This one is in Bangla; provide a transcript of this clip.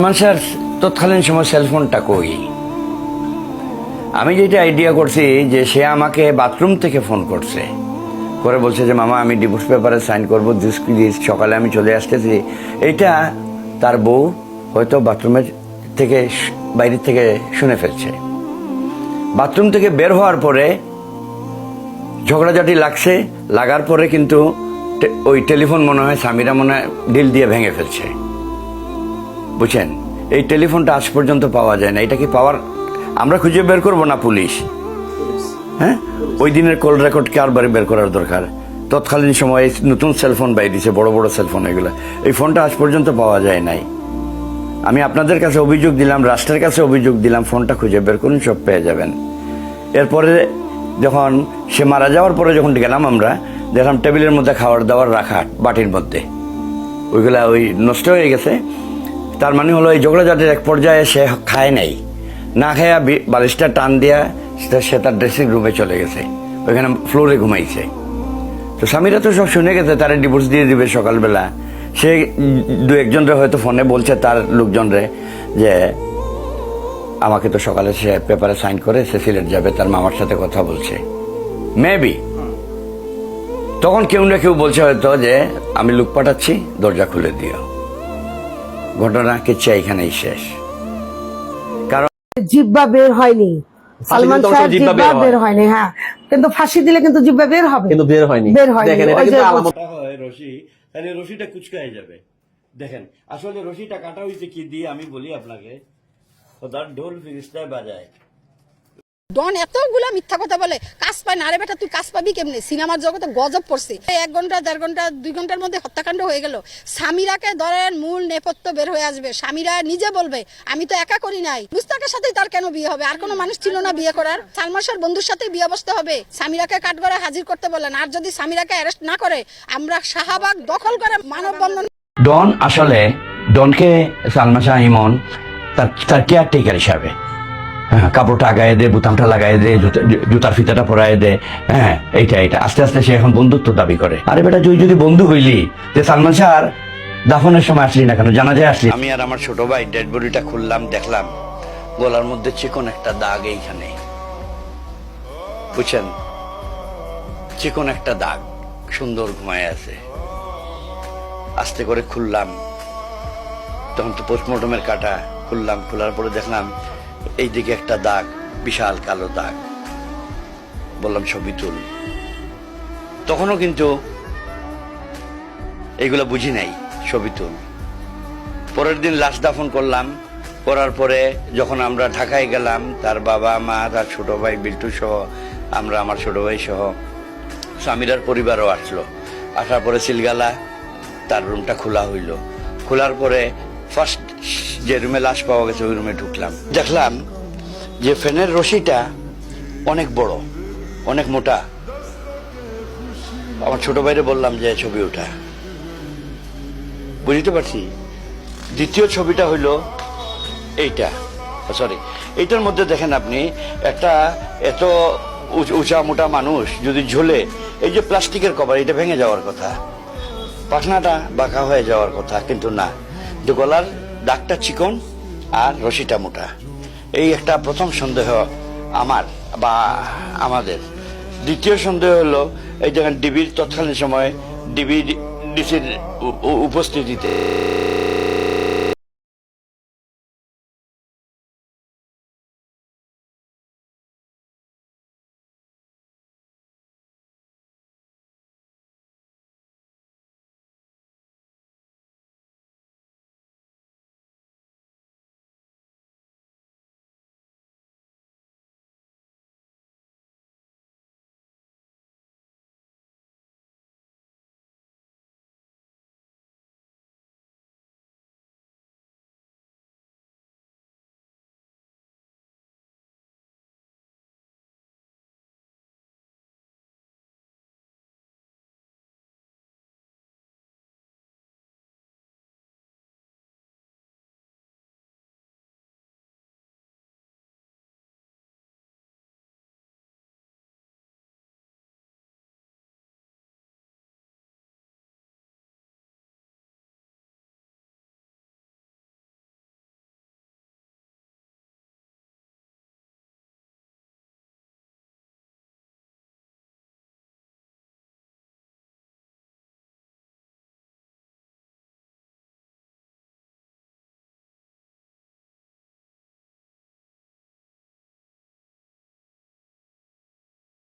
মানুষের তৎকালীন সময় সেলফোনটা কই? আমি যেটা আইডিয়া করছি যে সে আমাকে বাথরুম থেকে ফোন করছে। করে বলছে যে, মামা, আমি ডিভোর্স পেপারে সাইন করব দিস প্লিজ সকালে আমি চলে আসতেছি। এইটা তার বউ হয়তো বাথরুমের থেকে বাইরের থেকে শুনে ফেলছে। বাথরুম থেকে বের হওয়ার পরে ঝগড়াঝাটি লাগছে, লাগার পরে কিন্তু ওই টেলিফোন মনে হয় স্বামীরা মনে হয় ডিল দিয়ে ভেঙে ফেলছে। বুঝছেন? এই টেলিফোনটা আজ পর্যন্ত পাওয়া যায় না। এটা কি পাওয়ার? আমরা খুঁজে বের করব না পুলিশ? হ্যাঁ? ওই দিনের কল রেকর্ড কারবারে বের করার দরকার। তৎকালীন সময়ে নতুন সেলফোন বাই দিছে বড় বড় সেলফোন এগুলো। এই ফোনটা আজ পর্যন্ত পাওয়া যায় নাই। আমি আপনাদের কাছে অভিযোগ দিলাম, রাষ্ট্রের কাছে অভিযোগ দিলাম ফোনটা খুঁজে বের করুন, সব পেয়ে যাবেন। এরপরে যখন সে মারা যাওয়ার পরে যখন গেলাম আমরা, দেখলাম টেবিলের মধ্যে খাবার দাবার রাখা বাটির মধ্যে। ওইগুলা ওই নষ্ট হয়ে গেছে। তার মানে হলো এই ঝগড়াঝাটির এক পর্যায়ে সে খায় নাই। না খায়া বালিশটা টান দিয়া সে তার ড্রেসিং রুমে চলে গেছে। ওইখানে ফ্লোরে ঘুমাইছে। তো স্বামীরা তো সব শুনে গেছে, তারা ডিভোর্স দিয়ে দিবে সকালবেলা। সে দু একজনরে হয়তো ফোনে বলছে তার লোকজনরে যে, আমাকে তো সকালে সে পেপারে সাইন করে সে সিলেট যাবে, তার মামার সাথে কথা বলছে। মেবি তখন কেউ না কেউ বলছে হয়তো যে, আমি লুক পাঠাচ্ছি, দরজা খুলে দিও। ঘটনা কিচ্ছা এখানেই শেষ। কারণ জিব্বা বের হয়নি। সালমান জিহ্বা জিব্বা বের হয়নি হ্যাঁ। কিন্তু ফাঁসি দিলে কিন্তু জিব্বা বের হবে। কিন্তু বের হয়নি। বের হয়নি। দেখেন এটা কিন্তু আলামত হয় রশি তাহলে রশিটা কুচকায় যাবে। দেখেন আসলে রশিটা কাটা হয়েছে কি দিয়ে আমি বলি আপনাকে। ঢোল ফিরিস্তায় বাজায়। ডন এতগুলা মিথ্যা কথা বলে, কাজ পায় না। আরে বেটা, তুই কাজ পাবি কেমনে? সিনেমার জগতে গজব পড়ছে। এক ঘণ্টা, দেড় ঘণ্টা, দুই ঘণ্টার মধ্যে হত্যাকাণ্ড হয়ে গেল। স্বামীরাকে ধরেন মূল নেপথ্য বের হয়ে আসবে। স্বামীরা নিজে বলবে, আমি তো একা করি নাই। মুস্তাকের সাথেই তার কেন বিয়ে হবে? আর কোনো মানুষ ছিল না বিয়ে করার? সালমান শাহর বন্ধুর সাথে বিয়ে বসতে হবে? স্বামীরাকে কাঠগড়ে হাজির করতে বলেন। আর যদি স্বামীরাকে অ্যারেস্ট না করে, আমরা শাহবাগ দখল করে মানববন্ধন ডন আসলে, ডনকে সালমা শাহ ইমন তার কেয়ারটেকার হিসাবে। কাপড়টা আগায় দে, বোতামটা লাগাই দে জুতার ফিতাটা পরায় দে। হ্যাঁ এইটা এইটা। আস্তে আস্তে সে এখন বন্ধুত্ব দাবি করে। আরে বেটা, তুই যদি বন্ধু হইলি, যে সালমান শাহ দাফনের সময় আসলি না কেন? জানা যায় আসলি। আমি আর আমার ছোট ভাই ডেড বডিটা খুললাম, দেখলাম। গলার মধ্যে চিকন একটা দাগ এইখানে। বুঝছেন? চিকন একটা দাগ, সুন্দর ঘুমায় আছে। আস্তে করে খুললাম। তখন তো পোস্টমর্টমের কাটা খুললাম, খোলার পরে দেখলাম এইদিকে একটা দাগ, বিশাল কালো দাগ। বললাম, ছবি তুল। তখনও কিন্তু এইগুলো বুঝি নাই, ছবি তুল। পরের দিন লাশ দাফন করলাম। করার পরে যখন আমরা ঢাকায় গেলাম, তার বাবা, মা, তার ছোট ভাই, বিল্টু সহ, আমরা, আমার ছোট ভাই সহ স্বামীরার পরিবারও আসলো। আসার পরে সিলগালা, তার রুমটা খোলা হইল। খোলার পরে ফার্স্ট যে রুমে লাশ পাওয়া গেছে, ওই রুমে ঢুকলাম। দেখলাম যে ফ্যানের রশিটা অনেক বড়, অনেক মোটা। আমার ছোট ভাইরে বললাম যে ছবি ওঠা বুঝতে পারছি? দ্বিতীয় ছবিটা হইল এইটা। সরি এইটার মধ্যে দেখেন আপনি, একটা এত উচ- মোটা মানুষ যদি ঝোলে, এই যে প্লাস্টিকের কভার, এটা ভেঙে যাওয়ার কথা। পাখনাটা বাঁকা হয়ে যাওয়ার কথা, কিন্তু না। যে গলার দাগটা চিকন আর রশিটা মোটা। এই একটা প্রথম সন্দেহ আমার বা আমাদের। দ্বিতীয় সন্দেহ হলো, এই যখন ডিবির তৎকালীন সময় ডিবি ডিসির উপস্থিতিতে